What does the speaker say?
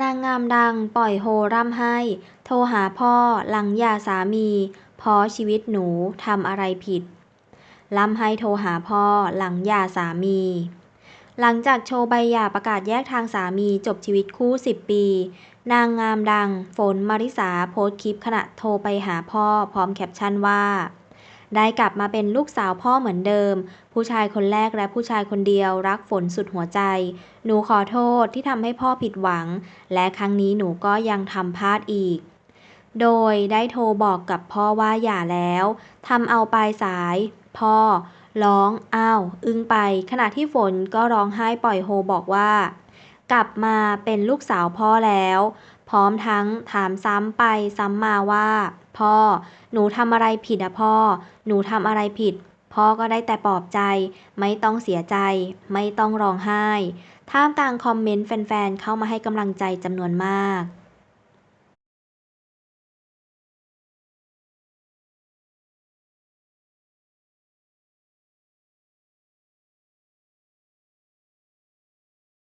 นางงามดังปล่อยโฮร่ำไห้ โทรหาพ่อหลังหย่าสามีเพราะชีวิตหนูทำอะไรผิด ร่ำไห้โทรหาพ่อหลังหย่าสามี หลังจากโชว์ใบหย่าประกาศแยกทางสามีจบชีวิตคู่ 10 ปี นางงามดัง ฝนมาริสาโพสต์คลิปขณะโทรไปหาพ่อพร้อมแคปชั่นว่า ได้กลับมาเป็นลูกสาวพ่อเหมือนเดิม ผู้ชายคนแรกและผู้ชายคนเดียวรักฝนสุดหัวใจ หนูขอโทษที่ทำให้พ่อผิดหวัง และครั้งนี้หนูก็ยังทำพลาดอีก โดยได้โทรบอกกับพ่อว่าหย่าแล้วทำเอาปลายสาย พ่อ ร้อง อ้าว อึ้งไป ขณะที่ฝนก็ร้องไห้ปล่อยโฮบอกว่า กลับมาเป็นลูกสาวพ่อแล้ว พร้อมทั้งถามซ้ำไปซ้ำมาว่า พ่อ หนูทำอะไรผิดอะพ่อ หนูทำอะไรผิด พ่อก็ได้แต่ปลอบใจ ไม่ต้องเสียใจ ไม่ต้องร้องไห้ ท่ามกลางคอมเมนต์แฟนๆเข้ามาให้กำลังใจจำนวนมาก